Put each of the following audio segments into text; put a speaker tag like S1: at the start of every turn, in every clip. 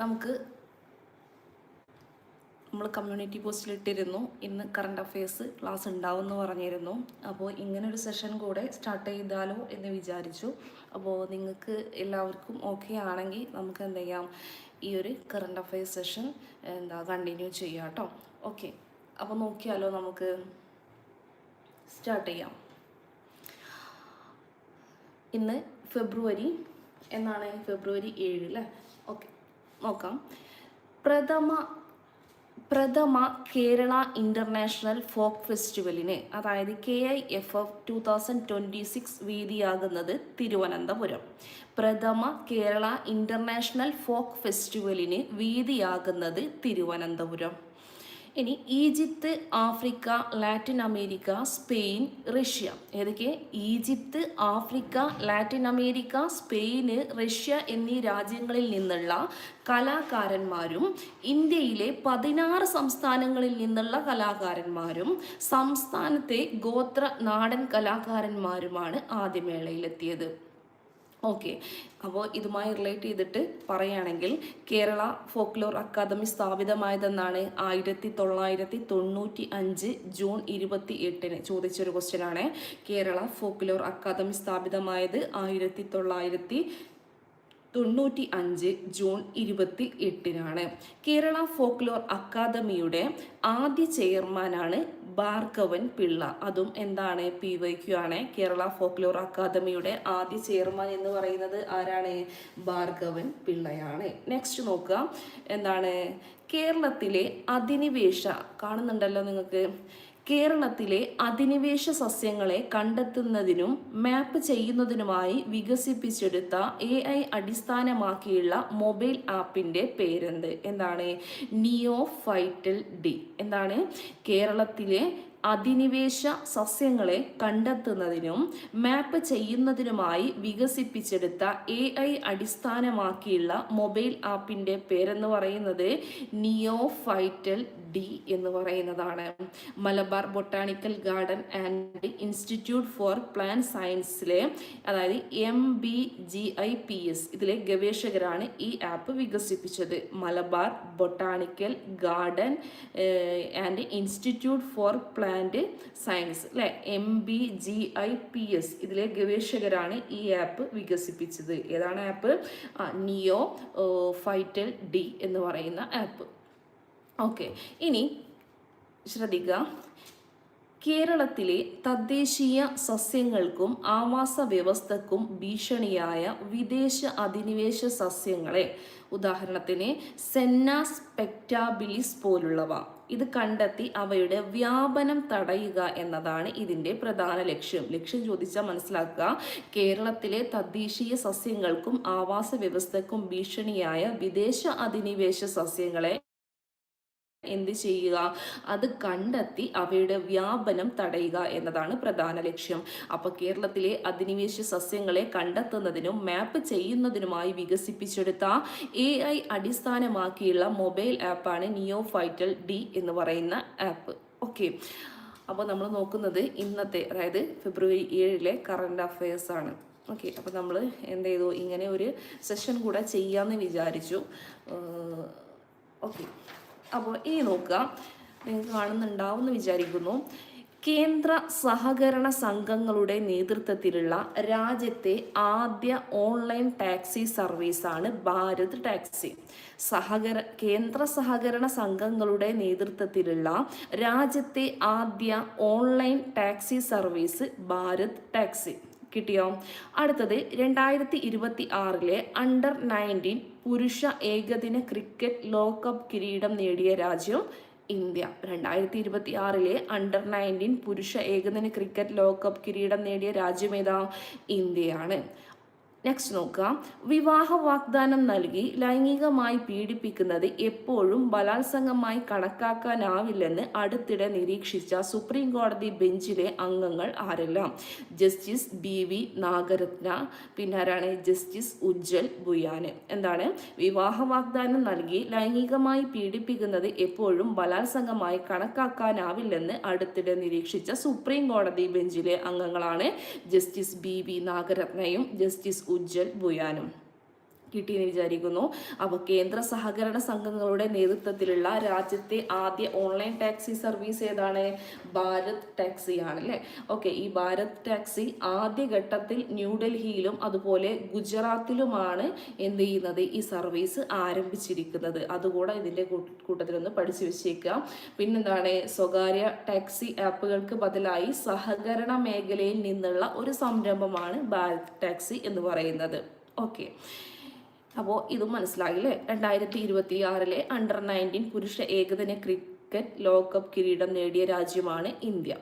S1: നമുക്ക് നമ്മൾ കമ്മ്യൂണിറ്റി പോസ്റ്റിൽ ഇട്ടിരുന്നു. ഇന്ന് കറണ്ട് അഫയേഴ്സ് ക്ലാസ് ഉണ്ടാവും എന്ന് പറഞ്ഞിരുന്നു. അപ്പോൾ ഇങ്ങനൊരു സെഷൻ കൂടെ സ്റ്റാർട്ട് ചെയ്താലോ എന്ന് വിചാരിച്ചു. അപ്പോൾ നിങ്ങൾക്ക് എല്ലാവർക്കും ഓക്കെ ആണെങ്കിൽ നമുക്ക് എന്ത് ചെയ്യാം? ഈ ഒരു കറണ്ട് അഫയേഴ്സ് സെഷൻ എന്താ കണ്ടിന്യൂ ചെയ്യാം കേട്ടോ. ഓക്കെ അപ്പോൾ നോക്കിയാലോ നമുക്ക് സ്റ്റാർട്ട് ചെയ്യാം. ഇന്ന് ഫെബ്രുവരി എന്നാണ് ഫെബ്രുവരി ഏഴ് അല്ലേ ഓക്കെ നോക്കാം. പ്രഥമ പ്രഥമ കേരള ഇന്റർനാഷണൽ ഫോക്ക് ഫെസ്റ്റിവലിന് അതായത് K I F F two thousand twenty six വേദിയാകുന്നത് Thiruvananthapuram. പ്രഥമ കേരള ഇന്റർനാഷണൽ ഫോക്ക് ഫെസ്റ്റിവലിന് വേദിയാകുന്നത് തിരുവനന്തപുരം. ഇനി Egypt Africa Latin America Spain Russia. ഏതൊക്കെ? Egypt Africa Latin America Spain Russia എന്നീ രാജ്യങ്ങളിൽ നിന്നുള്ള കലാകാരന്മാരും ഇന്ത്യയിലെ പതിനാറ് സംസ്ഥാനങ്ങളിൽ നിന്നുള്ള കലാകാരന്മാരും സംസ്ഥാനത്തെ ഗോത്ര നാടൻ കലാകാരന്മാരുമാണ് ആദ്യമേളയിലെത്തിയത് ഓക്കെ. അപ്പോൾ ഇതുമായി റിലേറ്റ് ചെയ്തിട്ട് പറയുകയാണെങ്കിൽ കേരള ഫോക്ലോർ അക്കാദമി സ്ഥാപിതമായതെന്നാണ് ആയിരത്തി തൊള്ളായിരത്തി തൊണ്ണൂറ്റി അഞ്ച് ജൂൺ ഇരുപത്തി എട്ടിന് ചോദിച്ചൊരു ക്വസ്റ്റ്യനാണ് കേരള ഫോക്ലോർ അക്കാദമി സ്ഥാപിതമായത് ആയിരത്തി തൊള്ളായിരത്തി തൊണ്ണൂറ്റി അഞ്ച് ജൂൺ ഇരുപത്തി എട്ടിനാണ് കേരള ഫോക്ലോർ അക്കാദമിയുടെ ആദ്യ ചെയർമാനാണ് ഭാർഗവൻ പിള്ള. അതും എന്താണ് പി വൈ ക്യു ആണ്. കേരള ഫോക്ലോർ അക്കാദമിയുടെ ആദ്യ ചെയർമാൻ എന്ന് പറയുന്നത് ആരാണ്? ഭാർഗവൻ പിള്ളയാണ്. നെക്സ്റ്റ് നോക്കുക എന്താണ്? കേരളത്തിലെ അധിനിവേശ കാണുന്നുണ്ടല്ലോ നിങ്ങൾക്ക്. കേരളത്തിലെ അധിനിവേശ സസ്യങ്ങളെ കണ്ടെത്തുന്നതിനും മാപ്പ് ചെയ്യുന്നതിനുമായി വികസിപ്പിച്ചെടുത്ത എ ഐ അടിസ്ഥാനമാക്കിയുള്ള മൊബൈൽ ആപ്പിന്റെ പേരെന്ത്? എന്താണ്? നിയോ ഫൈറ്റൽ ഡി എന്താണ്? കേരളത്തിലെ അധിനിവേശ സസ്യങ്ങളെ കണ്ടെത്തുന്നതിനും മാപ്പ് ചെയ്യുന്നതിനുമായി വികസിപ്പിച്ചെടുത്ത എ ഐ അടിസ്ഥാനമാക്കിയുള്ള മൊബൈൽ ആപ്പിന്റെ പേരെന്ന് പറയുന്നത് നിയോ ഫൈറ്റൽ ഡി എന്ന് പറയുന്നതാണ്. Malabar botanical garden and institute for plant സയൻസിലെ അതായത് M B G I P S ഇതിലെ ഗവേഷകരാണ് ഈ ആപ്പ് വികസിപ്പിച്ചത്. Malabar botanical garden and institute for plant science അല്ലെ M B G I P S ഇതിലെ ഗവേഷകരാണ് ഈ ആപ്പ് വികസിപ്പിച്ചത്. ഏതാണ് ആപ്പ് നിയോ ഫൈറ്റൽ ഡി എന്ന് പറയുന്ന ആപ്പ് ഓക്കെ ഇനി ശ്രദ്ധിക്കുക കേരളത്തിലെ തദ്ദേശീയ സസ്യങ്ങൾക്കും ആവാസ വ്യവസ്ഥക്കും ഭീഷണിയായ വിദേശ അധിനിവേശ സസ്യങ്ങളെ. ഉദാഹരണത്തിന് സെന്ന സ്പെക്ടാബിലിസ് പോലുള്ളവ. ഇത് കണ്ടെത്തി അവയുടെ വ്യാപനം തടയുക എന്നതാണ് ഇതിന്റെ പ്രധാന ലക്ഷ്യം. ലക്ഷ്യം ചോദിച്ചാൽ മനസ്സിലാക്കുക കേരളത്തിലെ തദ്ദേശീയ സസ്യങ്ങൾക്കും ആവാസ വ്യവസ്ഥക്കും ഭീഷണിയായ വിദേശ അധിനിവേശ സസ്യങ്ങളെ എന്ത് ചെയ്യുക? അത് കണ്ടെത്തി അവയുടെ വ്യാപനം തടയുക എന്നതാണ് പ്രധാന ലക്ഷ്യം. അപ്പോൾ കേരളത്തിലെ അധിനിവേശ സസ്യങ്ങളെ കണ്ടെത്തുന്നതിനും മാപ്പ് ചെയ്യുന്നതിനുമായി വികസിപ്പിച്ചെടുത്ത എ ഐ അടിസ്ഥാനമാക്കിയുള്ള മൊബൈൽ ആപ്പാണ് നിയോ ഫൈറ്റൽ ഡി എന്ന് പറയുന്ന ആപ്പ് ഓക്കെ അപ്പോൾ നമ്മൾ നോക്കുന്നത് ഇന്നത്തെ അതായത് ഫെബ്രുവരി ഏഴിലെ കറണ്ട് അഫയേഴ്സ് ആണ്. ഓക്കെ അപ്പോൾ നമ്മൾ എന്ത് ചെയ്തു? ഇങ്ങനെ ഒരു സെഷൻ കൂടെ ചെയ്യാമെന്ന് വിചാരിച്ചു. അപ്പോൾ ഇനി നോക്കുക. നിങ്ങൾക്ക് കാണുന്നുണ്ടാവുമെന്ന് വിചാരിക്കുന്നു. കേന്ദ്ര സഹകരണ സംഘങ്ങളുടെ നേതൃത്വത്തിലുള്ള രാജ്യത്തെ ആദ്യ ഓൺലൈൻ ടാക്സി സർവീസാണ് ഭാരത് ടാക്സി. സഹകര കേന്ദ്ര സഹകരണ സംഘങ്ങളുടെ നേതൃത്വത്തിലുള്ള രാജ്യത്തെ ആദ്യ online taxi service Bharat taxi. കിട്ടിയോ? അടുത്തത് രണ്ടായിരത്തി ഇരുപത്തി ആറിലെ അണ്ടർ നയന്റീൻ പുരുഷ ഏകദിന ക്രിക്കറ്റ് ലോകകപ്പ് കിരീടം നേടിയ രാജ്യം ഇന്ത്യ. രണ്ടായിരത്തി ഇരുപത്തി ആറിലെ അണ്ടർ നയന്റീൻ പുരുഷ ഏകദിന ക്രിക്കറ്റ് ലോകകപ്പ് കിരീടം നേടിയ രാജ്യം ഏതാ? ഇന്ത്യയാണ്. നെക്സ്റ്റ് നോക്കുക. വിവാഹ വാഗ്ദാനം നൽകി ലൈംഗികമായി പീഡിപ്പിക്കുന്നത് എപ്പോഴും ബലാത്സംഗമായി കണക്കാക്കാനാവില്ലെന്ന് അടുത്തിടെ നിരീക്ഷിച്ച സുപ്രീം കോടതി ബെഞ്ചിലെ അംഗങ്ങൾ ആരെല്ലാം? ജസ്റ്റിസ് ബി വി നാഗരത്ന പിന്നെ ആരാണ്? ജസ്റ്റിസ് ഉജ്ജൽ ബുയാന്. എന്താണ്? വിവാഹ വാഗ്ദാനം നൽകി ലൈംഗികമായി പീഡിപ്പിക്കുന്നത് എപ്പോഴും ബലാത്സംഗമായി കണക്കാക്കാനാവില്ലെന്ന് അടുത്തിടെ നിരീക്ഷിച്ച സുപ്രീം കോടതി ബെഞ്ചിലെ അംഗങ്ങളാണ് ജസ്റ്റിസ് ബി വി നാഗരത്നയും ജസ്റ്റിസ് ഉജ്ജൽ ബുയാനും. കിട്ടിയെന്ന് വിചാരിക്കുന്നു. അപ്പോൾ കേന്ദ്ര സഹകരണ സംഘങ്ങളുടെ നേതൃത്വത്തിലുള്ള രാജ്യത്തെ ആദ്യ ഓൺലൈൻ ടാക്സി സർവീസ് ഏതാണ്? ഭാരത് ടാക്സി ആണല്ലേ ഓക്കെ ഈ ഭാരത് ടാക്സി ആദ്യഘട്ടത്തിൽ ന്യൂഡൽഹിയിലും അതുപോലെ ഗുജറാത്തിലുമാണ് എന്ത് ചെയ്യുന്നത്? ഈ സർവീസ് ആരംഭിച്ചിരിക്കുന്നത്. അതുകൂടെ ഇതിന്റെ കൂട്ടത്തിലൊന്ന് പഠിച്ചു വെച്ചേക്കാം. പിന്നെന്താണ്? സ്വകാര്യ ടാക്സി ആപ്പുകൾക്ക് ബദലായി സഹകരണ മേഖലയിൽ നിന്നുള്ള ഒരു സംരംഭമാണ് ഭാരത് ടാക്സി എന്ന് പറയുന്നത്. ഓക്കെ. അപ്പോൾ ഇത് മനസ്സിലായില്ലേ? രണ്ടായിരത്തി ഇരുപത്തി ആറിലെ അണ്ടർ നയന്റീൻ പുരുഷ ഏകദിന ക്രിക്കറ്റ് ലോകകപ്പ് കിരീടം നേടിയ രാജ്യമാണ് ഇന്ത്യ.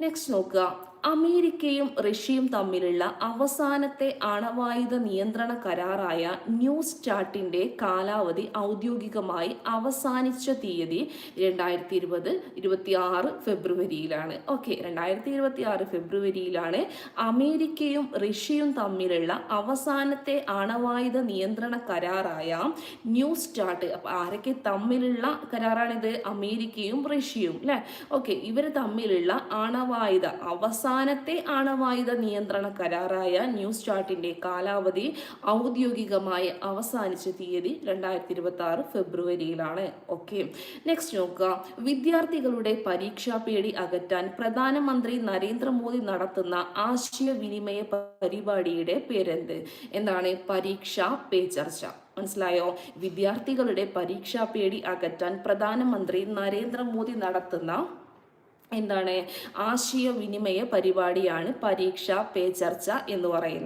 S1: നെക്സ്റ്റ് നോക്കുക. അമേരിക്കയും റഷ്യയും തമ്മിലുള്ള അവസാനത്തെ അണവായുധ നിയന്ത്രണ കരാറായ ന്യൂ സ്റ്റാർട്ടിന്റെ കാലാവധി ഔദ്യോഗികമായി അവസാനിച്ച തീയതി രണ്ടായിരത്തി ഇരുപത് ഇരുപത്തി ആറ് ഫെബ്രുവരിയിലാണ്. ഓക്കെ രണ്ടായിരത്തി ഇരുപത്തി ആറ് ഫെബ്രുവരിയിലാണ് അമേരിക്കയും റഷ്യയും തമ്മിലുള്ള അവസാനത്തെ അണവായുധ നിയന്ത്രണ കരാറായ ന്യൂ സ്റ്റാർട്ട്. അപ്പോൾ ആരൊക്കെ തമ്മിലുള്ള കരാറാണിത്? അമേരിക്കയും റഷ്യയും അല്ലേ? ഓക്കെ ഇവർ തമ്മിലുള്ള അണവായുധ അവസാന അവസാനത്തെ ആണവായുധ നിയന്ത്രണ കരാറായ ന്യൂ സ്റ്റാർട്ടിന്റെ കാലാവധി ഔദ്യോഗികമായി അവസാനിച്ച തീയതി രണ്ടായിരത്തി ഇരുപത്തി ആറ് ഫെബ്രുവരിയിലാണ്. ഓക്കെ. നെക്സ്റ്റ് നോക്കുക. വിദ്യാർത്ഥികളുടെ പരീക്ഷാ പേടി അകറ്റാൻ പ്രധാനമന്ത്രി നരേന്ദ്രമോദി നടത്തുന്ന ആശയവിനിമയ പരിപാടിയുടെ പേരെന്ത്? എന്താണ് പരീക്ഷ പേ ചർച്ച? മനസ്സിലായോ? വിദ്യാർത്ഥികളുടെ പരീക്ഷാ പേടി അകറ്റാൻ പ്രധാനമന്ത്രി നരേന്ദ്രമോദി നടത്തുന്ന എന്താണ്? ആശയവിനിമയ പരിപാടിയാണ് പരീക്ഷ പേ ചർച്ച എന്ന് പറയുന്നത്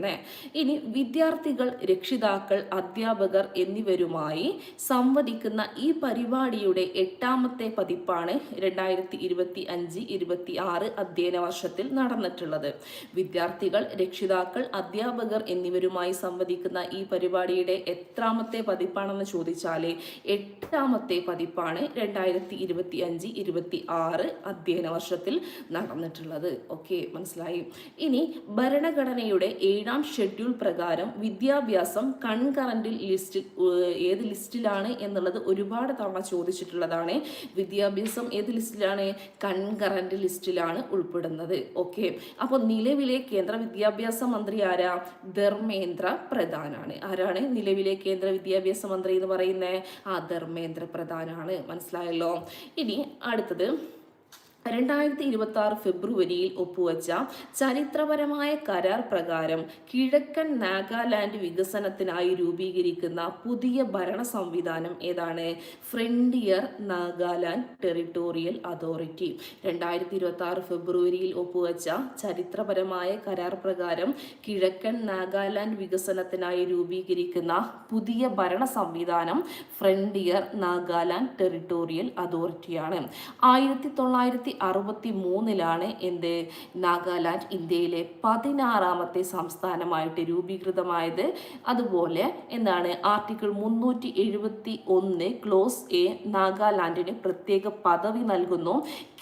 S1: ഇനി വിദ്യാർത്ഥികൾ രക്ഷിതാക്കൾ അധ്യാപകർ എന്നിവരുമായി സംവദിക്കുന്ന ഈ പരിപാടിയുടെ എട്ടാമത്തെ പതിപ്പാണ് രണ്ടായിരത്തി ഇരുപത്തി അഞ്ച് ഇരുപത്തി ആറ് അധ്യയന വർഷത്തിൽ നടന്നിട്ടുള്ളത്. വിദ്യാർത്ഥികൾ രക്ഷിതാക്കൾ അധ്യാപകർ എന്നിവരുമായി സംവദിക്കുന്ന ഈ പരിപാടിയുടെ എത്രാമത്തെ പതിപ്പാണെന്ന് ചോദിച്ചാൽ എട്ടാമത്തെ പതിപ്പാണ് രണ്ടായിരത്തി ഇരുപത്തി അഞ്ച് ഇരുപത്തി ആറ് അധ്യയന വർഷത്തിൽ നടന്നിട്ടുള്ളത്. ഓക്കെ മനസ്സിലായി? ഇനി ഭരണഘടനയുടെ ഏഴാം ഷെഡ്യൂൾ പ്രകാരം വിദ്യാഭ്യാസം കൺകറന്റ് ലിസ്റ്റിൽ ഏത് ലിസ്റ്റിലാണ് എന്നുള്ളത് ഒരുപാട് തവണ ചോദിച്ചിട്ടുള്ളതാണ്. വിദ്യാഭ്യാസം ഏത് ലിസ്റ്റിലാണ് കൺകറന്റ് ലിസ്റ്റിലാണ് ഉൾപ്പെടുന്നത്. ഓക്കെ അപ്പോൾ നിലവിലെ കേന്ദ്ര വിദ്യാഭ്യാസ മന്ത്രി ആരാ? ധർമ്മേന്ദ്ര പ്രധാനാണ്. ആരാണ് നിലവിലെ കേന്ദ്ര വിദ്യാഭ്യാസ മന്ത്രി എന്ന് പറയുന്നത് ആ ധർമ്മേന്ദ്ര പ്രധാനാണ്. മനസ്സിലായല്ലോ? ഇനി അടുത്തത് രണ്ടായിരത്തി ഇരുപത്തി ആറ് ഫെബ്രുവരിയിൽ ഒപ്പുവച്ച ചരിത്രപരമായ കരാർ പ്രകാരം കിഴക്കൻ നാഗാലാൻഡ് വികസനത്തിനായി രൂപീകരിക്കുന്ന പുതിയ ഭരണ സംവിധാനം ഏതാണ്? Frontier Nagaland territorial authority. രണ്ടായിരത്തി ഇരുപത്തി ആറ് ഫെബ്രുവരിയിൽ ഒപ്പുവച്ച ചരിത്രപരമായ കരാർ പ്രകാരം കിഴക്കൻ നാഗാലാൻഡ് വികസനത്തിനായി രൂപീകരിക്കുന്ന പുതിയ ഭരണ സംവിധാനം ഫ്രണ്ടിയർ നാഗാലാൻഡ് ടെറിട്ടോറിയൽ അതോറിറ്റിയാണ്. ആയിരത്തി തൊള്ളായിരത്തി അറുപത്തി മൂന്നിലാണ് എന്ത് നാഗാലാൻഡ് ഇന്ത്യയിലെ പതിനാറാമത്തെ സംസ്ഥാനമായിട്ട് രൂപീകൃതമായത്. അതുപോലെ എന്താണ് ആർട്ടിക്കിൾ മുന്നൂറ്റി എഴുപത്തി ഒന്ന് ക്ലോസ് എ നാഗാലാൻഡിന് പ്രത്യേക പദവി നൽകുന്നു.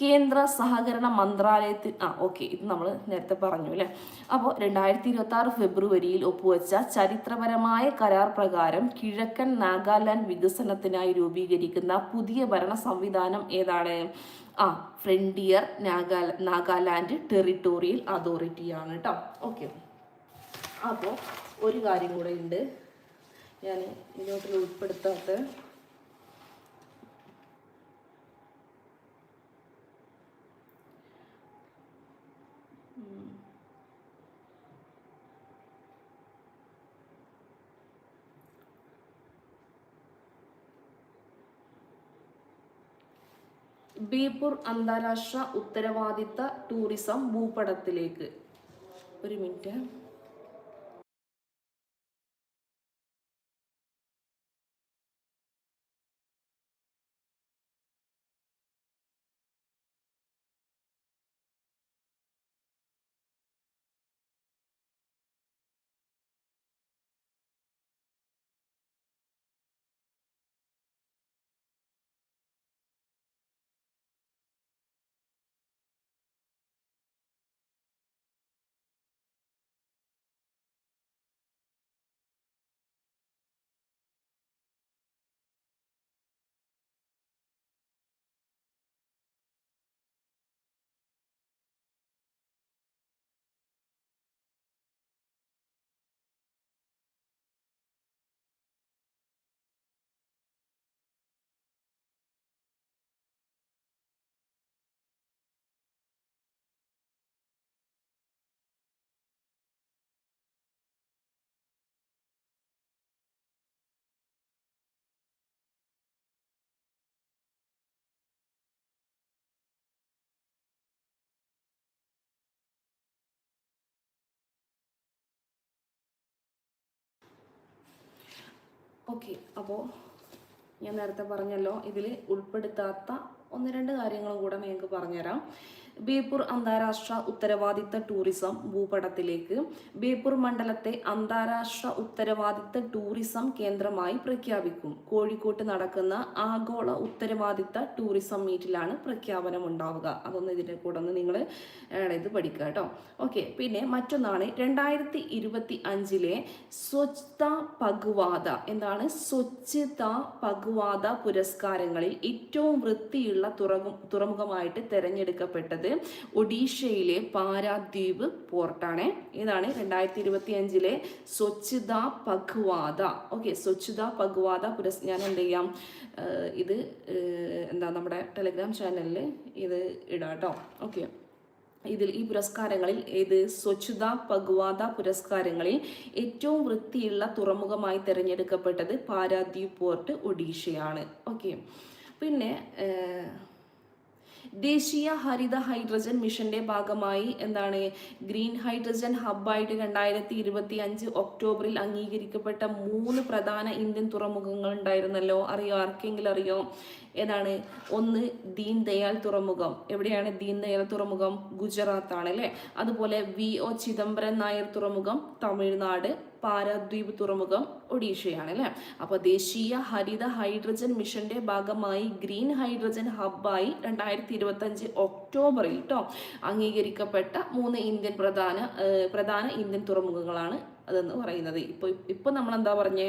S1: കേന്ദ്ര സഹകരണ മന്ത്രാലയത്തിൽ ആ ഓക്കെ ഇത് നമ്മൾ നേരത്തെ പറഞ്ഞു അല്ലേ? അപ്പോൾ രണ്ടായിരത്തി ഇരുപത്തി ആറ് ഫെബ്രുവരിയിൽ ഒപ്പുവെച്ച ചരിത്രപരമായ കരാർ പ്രകാരം കിഴക്കൻ നാഗാലാൻഡ് വികസനത്തിനായി രൂപീകരിക്കുന്ന പുതിയ ഭരണ സംവിധാനം ഏതാണ്? ആ ഫ്രണ്ടിയർ നാഗാല നാഗാലാൻഡ് ടെറിട്ടോറിയൽ അതോറിറ്റിയാണ് കേട്ടോ ഓക്കെ അപ്പോൾ ഒരു കാര്യം കൂടെ ഉണ്ട് ഞാൻ ഇതിനോട്ടിൽ ഉൾപ്പെടുത്താത്ത ബീപൂർ അന്താരാഷ്ട്ര ഉത്തരവാദിത്ത ടൂറിസം ഭൂപടത്തിലേക്ക്. ഒരു മിനിറ്റ്. ഓക്കെ അപ്പോൾ ഞാൻ നേരത്തെ പറഞ്ഞല്ലോ ഇതിൽ ഉൾപ്പെടുത്താത്ത ഒന്ന് രണ്ട് കാര്യങ്ങളും കൂടെ നിങ്ങൾക്ക് പറഞ്ഞുതരാം. ബേപ്പൂർ അന്താരാഷ്ട്ര ഉത്തരവാദിത്ത ടൂറിസം ഭൂപടത്തിലേക്ക് ബേപ്പൂർ മണ്ഡലത്തെ അന്താരാഷ്ട്ര ഉത്തരവാദിത്ത ടൂറിസം കേന്ദ്രമായി പ്രഖ്യാപിക്കും. കോഴിക്കോട്ട് നടക്കുന്ന ആഗോള ഉത്തരവാദിത്ത ടൂറിസം മീറ്റിലാണ് പ്രഖ്യാപനം ഉണ്ടാവുക അതൊന്ന് ഇതിന്റെ കൂടെ ഒന്ന് നിങ്ങൾ ഇത് പഠിക്കുക കേട്ടോ. ഓക്കെ പിന്നെ മറ്റൊന്നാണ് രണ്ടായിരത്തി ഇരുപത്തി അഞ്ചിലെ സ്വച്ഛത പഗ്വാദ എന്താണ്? സ്വച്ഛത പഗ്വാദ പുരസ്കാരങ്ങളിൽ ഏറ്റവും വൃത്തിയുള്ള തുറമു തുറമുഖമായിട്ട് തിരഞ്ഞെടുക്കപ്പെട്ടത് ഒഡീഷയിലെ പാരാദ്വീപ് പോർട്ടാണ്. ഏതാണ്? രണ്ടായിരത്തി ഇരുപത്തി അഞ്ചിലെ സ്വച്ഛത പഗ്വാദ ഓക്കെ സ്വച്ഛത പഗ്വാദ പുരസ് ഞാൻ എന്ത് ചെയ്യാം? ഇത് എന്താ നമ്മുടെ ടെലിഗ്രാം ചാനലിൽ ഇത് ഇടാം കേട്ടോ. ഓക്കെ. ഇതിൽ ഈ പുരസ്കാരങ്ങളിൽ ഏത് സ്വച്ഛത പഗ്വാദ പുരസ്കാരങ്ങളിൽ ഏറ്റവും വൃത്തിയുള്ള തുറമുഖമായി തിരഞ്ഞെടുക്കപ്പെട്ടത് പാരാദ്വീപ് പോർട്ട് ഒഡീഷയാണ്. ഓക്കെ. പിന്നെ ദേശീയ ഹരിത ഹൈഡ്രജൻ മിഷന്റെ ഭാഗമായി എന്താണ് ഗ്രീൻ ഹൈഡ്രജൻ ഹബ്ബായിട്ട് രണ്ടായിരത്തി ഇരുപത്തി അഞ്ച് ഒക്ടോബറിൽ അംഗീകരിക്കപ്പെട്ട മൂന്ന് പ്രധാന ഇന്ത്യൻ തുറമുഖങ്ങൾ ഉണ്ടായിരുന്നല്ലോ? അറിയോ? ആർക്കെങ്കിലും അറിയോ? ഏതാണ്? ഒന്ന് ദീൻ ദയാൽ തുറമുഖം. എവിടെയാണ് ദീൻ ദയാൽ തുറമുഖം? ഗുജറാത്താണ് അല്ലേ? അതുപോലെ വി ഒ ചിദംബരം നായർ തുറമുഖം തമിഴ്നാട്. പാരാദ്വീപ് തുറമുഖം ഒഡീഷയാണ് അല്ലേ അപ്പോൾ ദേശീയ ഹരിത ഹൈഡ്രജൻ മിഷന്റെ ഭാഗമായി ഗ്രീൻ ഹൈഡ്രജൻ ഹബ്ബായി രണ്ടായിരത്തി ഇരുപത്തഞ്ച് ഒക്ടോബറിൽ കേട്ടോ അംഗീകരിക്കപ്പെട്ട മൂന്ന് ഇന്ത്യൻ പ്രധാന പ്രധാന ഇന്ത്യൻ തുറമുഖങ്ങളാണ് അതെന്ന് പറയുന്നത്. ഇപ്പോൾ ഇപ്പോൾ നമ്മൾ എന്താ പറഞ്ഞേ?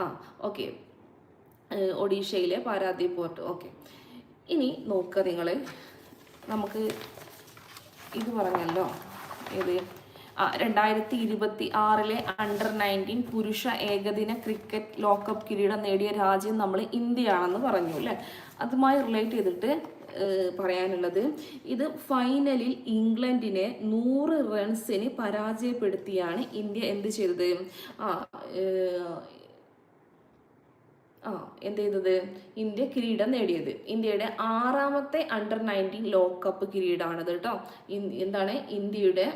S1: ആ ഓക്കെ. ഒഡീഷയിലെ പാരാദ്വീപ് പോർട്ട്. ഓക്കെ. ഇനി നോക്കുക നിങ്ങൾ നമുക്ക് ഇത് പറഞ്ഞല്ലോ. ഏത്? രണ്ടായിരത്തി ഇരുപത്തി ആറിലെ അണ്ടർ നയന്റീൻ പുരുഷ ഏകദിന ക്രിക്കറ്റ് ലോകകപ്പ് കിരീടം നേടിയ രാജ്യം നമ്മൾ ഇന്ത്യയാണെന്ന് പറഞ്ഞു അല്ലേ? അതുമായി റിലേറ്റ് ചെയ്തിട്ട് പറയാനുള്ളത് ഇത് ഫൈനലിൽ ഇംഗ്ലണ്ടിനെ നൂറ് റൺസിന് പരാജയപ്പെടുത്തിയാണ് ഇന്ത്യ എന്ത് ചെയ്തത്? ആ ആ എന്ത് ചെയ്തത് ഇന്ത്യ കിരീടം നേടിയത്. ഇന്ത്യയുടെ ആറാമത്തെ അണ്ടർ നയന്റീൻ ലോകകപ്പ് കിരീടമാണത് കേട്ടോ എന്താണ്? ഇന്ത്യയുടെ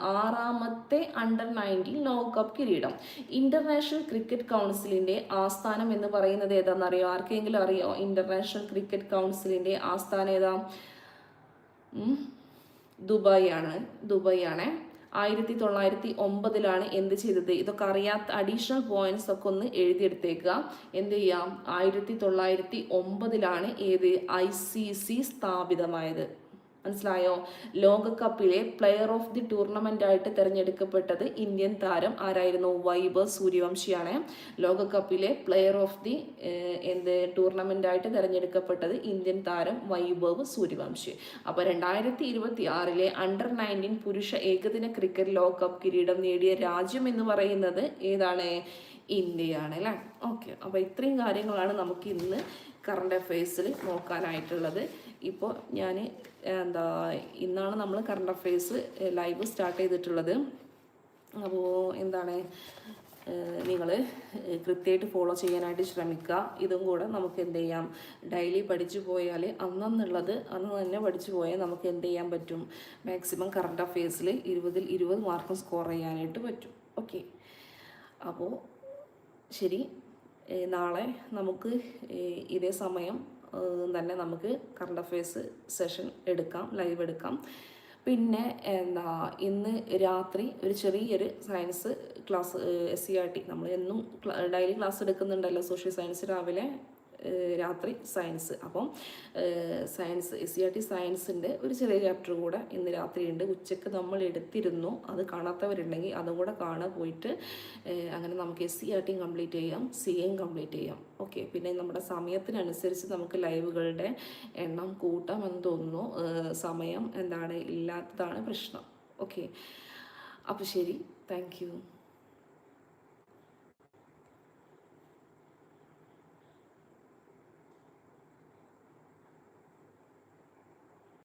S1: ആറാമത്തെ അണ്ടർ നയന്റീൻ ലോകകപ്പ് കിരീടം. ഇന്റർനാഷണൽ ക്രിക്കറ്റ് കൗൺസിലിന്റെ ആസ്ഥാനം എന്ന് പറയുന്നത് ഏതാണെന്നറിയോ ആർക്കെങ്കിലും അറിയോ? ഇന്റർനാഷണൽ ക്രിക്കറ്റ് കൗൺസിലിന്റെ ആസ്ഥാനം ഏതാ. ദുബായ് ആണ് ദുബായ് ആണ് ആയിരത്തി തൊള്ളായിരത്തി ഒമ്പതിലാണ് എന്ത് ചെയ്തത്? ഇതൊക്കെ അറിയാത്ത അഡീഷണൽ പോയിന്റ്സ് ഒക്കെ ഒന്ന് എഴുതിയെടുത്തേക്കുക. എന്ത് ചെയ്യാം? ആയിരത്തി തൊള്ളായിരത്തി ഒമ്പതിലാണ് ഏത്? ഐ സി സി സ്ഥാപിതമായത്. മനസ്സിലായോ? ലോകകപ്പിലെ പ്ലെയർ ഓഫ് ദി ടൂർണമെന്റ് ആയിട്ട് തിരഞ്ഞെടുക്കപ്പെട്ടത് ഇന്ത്യൻ താരം ആരായിരുന്നു? വൈബ് സൂര്യവംശിയാണ്. ലോകകപ്പിലെ പ്ലെയർ ഓഫ് ദി എന്ത് ടൂർണമെന്റ് ആയിട്ട് തിരഞ്ഞെടുക്കപ്പെട്ടത് ഇന്ത്യൻ താരം വൈഭവ് സൂര്യവംശി. അപ്പോൾ രണ്ടായിരത്തി ഇരുപത്തി ആറിലെ അണ്ടർ നയന്റീൻ പുരുഷ ഏകദിന ക്രിക്കറ്റ് ലോകകപ്പ് കിരീടം നേടിയ രാജ്യം എന്ന് പറയുന്നത് ഏതാണ്? ഇന്ത്യയാണ് അല്ലേ? ഓക്കെ. അപ്പോൾ ഇത്രയും കാര്യങ്ങളാണ് നമുക്ക് ഇന്ന് കറണ്ട് അഫയേഴ്സിൽ നോക്കാനായിട്ടുള്ളത്. ഇപ്പോൾ ഞാൻ എന്താ ഇന്നാണ് നമ്മൾ കറണ്ട് അഫയേഴ്സ് ലൈവ് സ്റ്റാർട്ട് ചെയ്തിട്ടുള്ളത്. അപ്പോൾ എന്താണ് നിങ്ങൾ കൃത്യമായിട്ട് ഫോളോ ചെയ്യാനായിട്ട് ശ്രമിക്കുക. ഇതും കൂടെ നമുക്ക് എന്ത് ചെയ്യാം? ഡെയിലി പഠിച്ചു പോയാൽ അന്നെന്നുള്ളത് അന്ന് തന്നെ പഠിച്ചു പോയാൽ നമുക്ക് എന്ത് ചെയ്യാൻ പറ്റും? മാക്സിമം കറണ്ട് അഫയേഴ്സിൽ ഇരുപതിൽ ഇരുപത് മാർക്കും സ്കോർ ചെയ്യാനായിട്ട് പറ്റും. ഓക്കെ അപ്പോൾ ശരി. നാളെ നമുക്ക് ഇതേ സമയം തന്നെ നമുക്ക് കറണ്ട് അഫയേഴ്സ് സെഷൻ എടുക്കാം ലൈവ് എടുക്കാം. പിന്നെ എന്താ ഇന്ന് രാത്രി ഒരു ചെറിയൊരു science class S C R T നമ്മൾ എന്നും ഡെയിലി ക്ലാസ് എടുക്കുന്നുണ്ടല്ലോ സോഷ്യൽ സയൻസ് രാവിലെ. രാത്രി സയൻസ് അപ്പം science S C R T സയൻസിന്റെ ഒരു ചെറിയ ചാപ്റ്റർ കൂടെ ഇന്ന് രാത്രി ഉണ്ട് ഉച്ചയ്ക്ക് നമ്മൾ എടുത്തിരുന്നു. അത് കാണാത്തവരുണ്ടെങ്കിൽ അതും കൂടെ കാണാൻ പോയിട്ട് അങ്ങനെ നമുക്ക് എസ് സി ആർ ടിയും കംപ്ലീറ്റ് ചെയ്യാം സി എയും കംപ്ലീറ്റ് ചെയ്യാം. ഓക്കെ പിന്നെ നമ്മുടെ സമയത്തിനനുസരിച്ച് നമുക്ക് ലൈവുകളുടെ എണ്ണം കൂട്ടാമെന്ന് തോന്നുന്നു. സമയം എന്താണ്? ഇല്ലാത്തതാണ് പ്രശ്നം. ഓക്കെ അപ്പോൾ ശരി. താങ്ക്